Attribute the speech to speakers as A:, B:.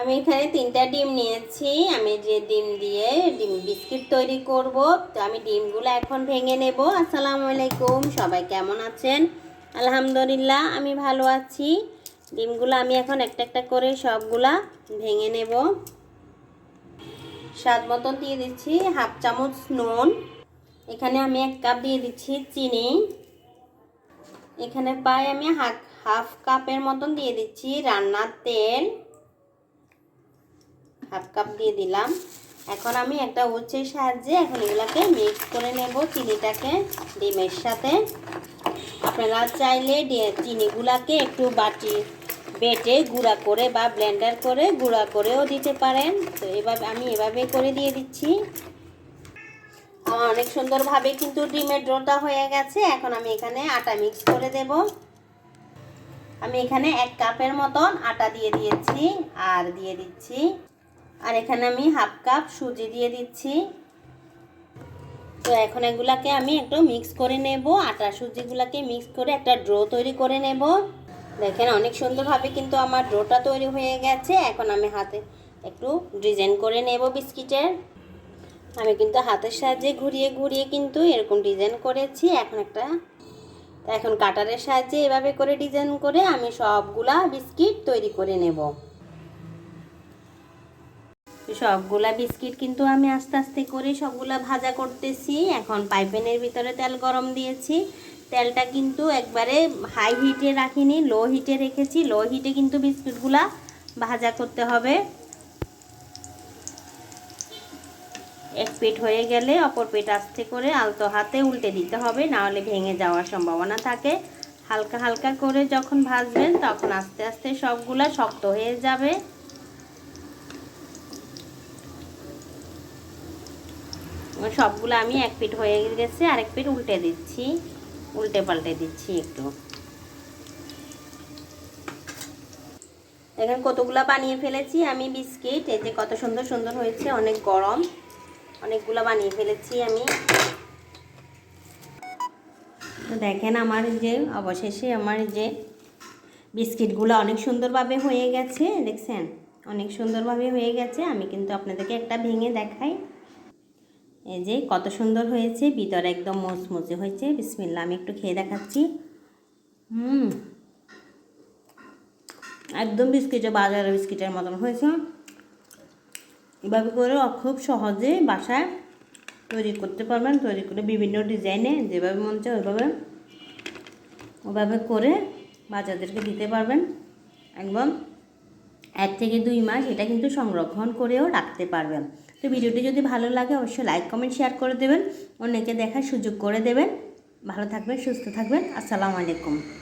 A: আমি এখানে তিনটা ডিম নিয়েছি। আমি যে ডিম দিয়ে ডিম বিস্কিট তৈরি করব, তো আমি ডিমগুলো এখন ভেঙে নেব। আসসালামু আলাইকুম, সবাই কেমন আছেন? আলহামদুলিল্লাহ, আমি ভালো আছি। ডিমগুলো আমি এখন একটা একটা করে সবগুলা ভেঙে নেব। স্বাদ মতন দিয়ে দিচ্ছি হাফ চামচ নুন। এখানে আমি এক কাপ দিয়ে দিচ্ছি চিনি। এখানে প্রায় আমি হাফ হাফ কাপের মতন দিয়ে দিচ্ছি রান্নার তেল। হাফ কাপ দিয়ে দিলাম। এখন আমি একটা উচ্চের সাহায্যে এখন এগুলোকে মিক্স করে নেব চিনিটাকে ডিমের সাথে। আপনারা চাইলে চিনিগুলাকে একটু বাটি বেটে গুঁড়া করে বা ব্লেন্ডার করে গুঁড়া করেও দিতে পারেন। তো এভাবে, আমি এভাবে করে দিয়ে দিচ্ছি। আমার অনেক সুন্দরভাবে কিন্তু ডিমের ডোটা হয়ে গেছে। এখন আমি এখানে আটা মিক্স করে দেব। আমি এখানে এক কাপের মতন আটা দিয়ে দিয়েছি আর দিয়ে দিচ্ছি। আর এখানে আমি হাফ কাপ সুজি দিয়ে দিচ্ছি। তো এখন এগুলাকে আমি একটু মিক্স করে নেব। আটা সুজিগুলাকে মিক্স করে একটা ড্রো তৈরি করে নেব। দেখেন অনেক সুন্দরভাবে কিন্তু আমার ড্রোটা তৈরি হয়ে গেছে। এখন আমি হাতে একটু ডিজাইন করে নেব বিস্কিটের। আমি কিন্তু হাতের সাহায্যে ঘুরিয়ে ঘুরিয়ে কিন্তু এরকম ডিজাইন করেছি। এখন একটা এখন কাটারের সাহায্যে এভাবে করে ডিজাইন করে আমি সবগুলা বিস্কিট তৈরি করে নেব। সবগুলা বিস্কিট কিন্তু আমি আস্তে আস্তে করে সবগুলা ভাজা করতেছি। এখন পাইপেনের ভিতরে তেল গরম দিয়েছি। তেলটা কিন্তু একবারে হাই হিটে রাখিনি লো হিটে রেখেছি। লো হিটে কিন্তু বিস্কুটগুলা ভাজা করতে হবে। এক পেট হয়ে গেলে অপর পেট আস্তে করে আলতো হাতে উল্টে দিতে হবে, না হলে ভেঙে যাওয়ার সম্ভাবনা থাকে। হালকা হালকা করে যখন ভাজবেন তখন আস্তে আস্তে সবগুলা শক্ত হয়ে যাবে। সবগুলো আমি এক পিঠ হয়ে গেছে, আরেক পিঠ উল্টে দিচ্ছি। উল্টে পাল্টে দিচ্ছি একটু। দেখেন কতগুলা বানিয়ে ফেলেছি আমি বিস্কিট। এই যে কত সুন্দর সুন্দর হয়েছে, অনেক গরম। অনেকগুলো বানিয়ে ফেলেছি আমি। তো দেখেন আমার যে, অবশেষে আমার যে বিস্কিটগুলো অনেক সুন্দরভাবে হয়ে গেছে, দেখছেন? অনেক সুন্দরভাবে হয়ে গেছে। আমি কিন্তু আপনাদেরকে একটা ভেঙে দেখাই। এই যে কত সুন্দর হয়েছে, ভিতরে একদম মুচমুচে হয়েছে। বিসমিল্লা আমি একটু খেয়ে দেখাচ্ছি। হুম। একদম বিস্কিটে বাজারের বিস্কিটের মতন হয়েছে। এভাবে করে খুব সহজে বাসায় তৈরি করতে পারবেন, তৈরি করে বিভিন্ন ডিজাইনে যেভাবে মন চায় ওইভাবে, ওভাবে করে বাচ্চাদেরকে দিতে পারবেন। একদম এক থেকে দুই মাস এটা কিন্তু সংরক্ষণ করেও রাখতে পারবেন। তো ভিডিওটি যদি ভালো লাগে অবশ্যই লাইক কমেন্ট শেয়ার করে দেবেন। অনেকে দেখার সুযোগ করে দেবেন। ভালো থাকবেন, সুস্থ থাকবেন। আসসালামু আলাইকুম।